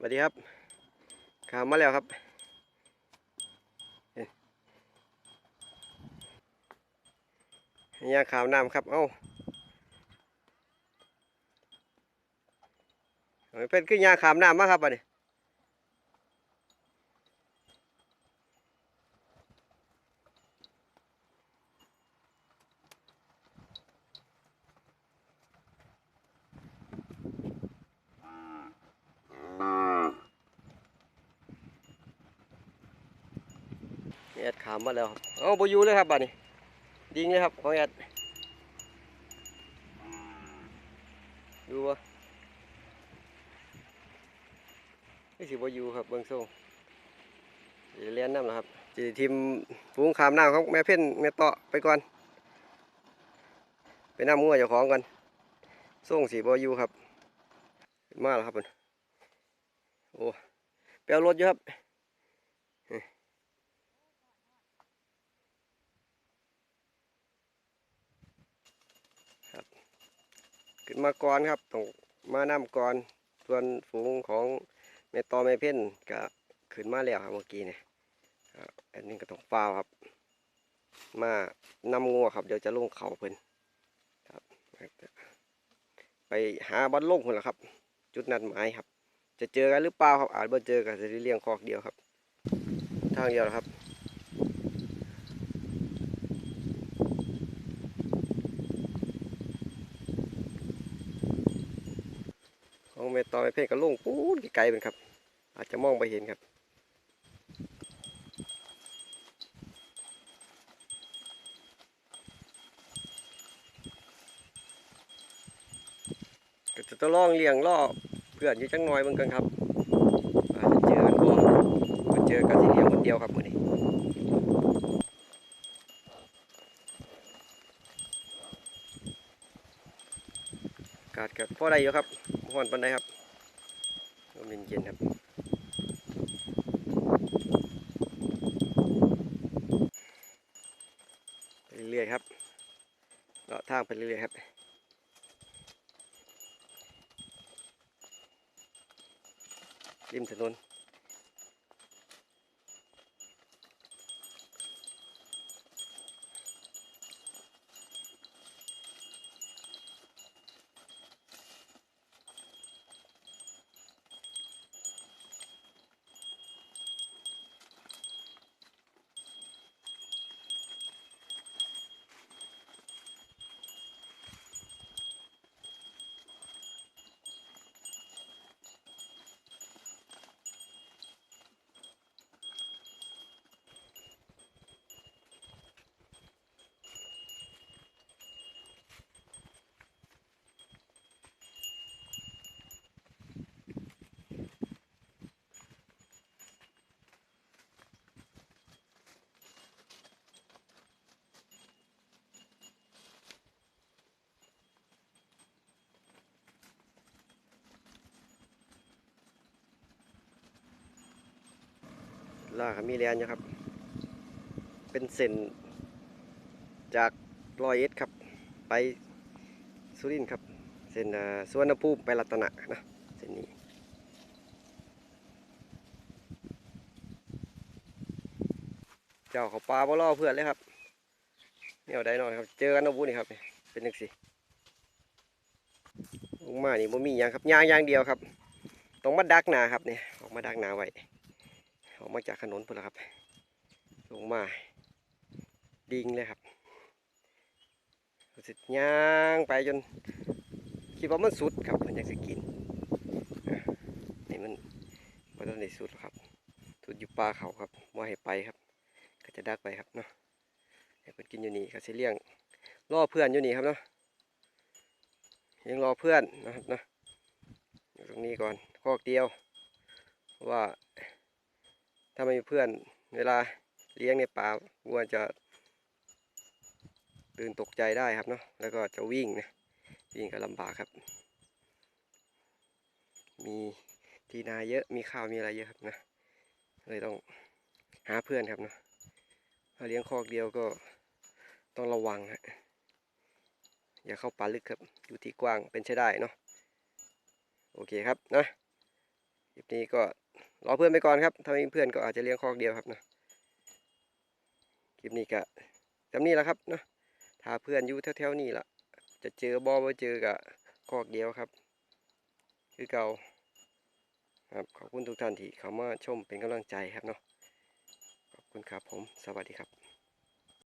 สวัสดีครับขามมาแล้วครับย่างขาวน้ำครับ เอ้าเป็นขึ้นยางขามน้ำมาครับอันนี้ แอดขามมาแล้วครับเอ้าบอยู่เลยครับบัดนี้ดิงเลยครับของแอดดูวะไม่สิบอยู่ครับเบิ้งส่งจะเรียนน้ำนะครับจะทีมฝูงขามน้ำของแม่เพ่นแม่เตาะไปก่อน ไปน้ำงัวเจ้าของกันส่งสีบอยู่ครับ มาแล้วครับมันโอ้ไปเอารถอยู่ครับ ขึ้นมาก่อนครับต้องมานํก่อนส่วนฝูงของแม่ตอแม่เพ่นก็ขึ้นมาแล้วครับเมื่อกี้เนี่ยอันนี้ก็ต้องฟ้าครับ มานำงัวครับ เดี๋ยวจะลงเขาเพิ่นครับ ไปหาบอลลงคนละครับ จุดนัดหมายครับ จะเจอกันหรือเปล่าครับอาจบ่เจอกันจะได้เลี้ยงคอกเดียวครับ ทางเดียวครับ ของเม ตอไม่เพ่งก็ลงปูดไกลๆเป็นครับ อาจจะมองไปเห็นครับก็จะต้องล่องเลี้ยงล่อเพื่อนอยู่จังน้อยเหมือนกันครับอาจจะเจอกันบ่มาเจอกันที่เลี้ยงคนเดียวครับมื้อนี้กาศกับพ่อได้อยู่ครับบ่ฮ้อนปานใดครับ เย็นๆครับไปเรื่อยๆครับเลาะทางไปเรื่อยๆครับริมถนน ล่าครับมีแลนอยู่ครับ เป็นเส้นจากรอยเอ็ดครับ ไปสุรินครับ เส้นสวนภูมิไปรัตนะนะเส้นนี้เจ้าเขาปลาบ่ล่อเพื่อนเลยครับเนี่ยเอาได้หน่อยครับ เจอกันนะบุนี่ครับ เป็นยังสิลงมานี่บ่มีหยังครับยางอย่างเดียวครับ ต้องมาดักหนาครับเนี่ยออกมาดักหนาไว้ ออกมาจากถนนพุ่นละครับ ลงมาดิ่งเลยครับสึกย่างไปจนคิดว่ามันสุดครับมันอยากจะกินนี่มันมันต้องในสุดครับสุดอยู่ป่าเขาครับว่าให้ไปครับ ก็จะดักไปครับเนาะให้เพิ่นกินอยู่นี่ก็สิเลี้ยงรอเพื่อนอยู่นี่ครับเนาะยังรอเพื่อนนะครับเนาะอยู่ตรงนี้ก่อนคอกเดียวว่า ถ้าไม่มีเพื่อนเวลาเลี้ยงในป่าวัวจะตื่นตกใจได้ครับเนาะแล้วก็จะวิ่งนะวิ่งก็ลำบากครับ มีที่นาเยอะมีข้าวมีอะไรเยอะครับนะเลยต้องหาเพื่อนครับเนาะถ้าเลี้ยงคอกเดียวก็ต้องระวังฮะอย่าเข้าป่าลึกครับอยู่ที่กว้างเป็นใช้ได้เนาะโอเคครับนะคลิปนี้ก็ รอเพื่อนไปก่อนครับถ้าไม่มีเพื่อนก็อาจจะเลี้ยงคอกเดียวครับนะคลิปนี้ก็จำนี้แหละครับเนาะถ้าเพื่อนอยู่แถวๆนี้ล่ะ จะเจอบอมาเจอกับคอกเดียวครับ คือเก่าครับขอบคุณทุกท่านที่เข้ามาชมเป็นกำลังใจครับเนาะขอบคุณครับผมสวัสดีครับ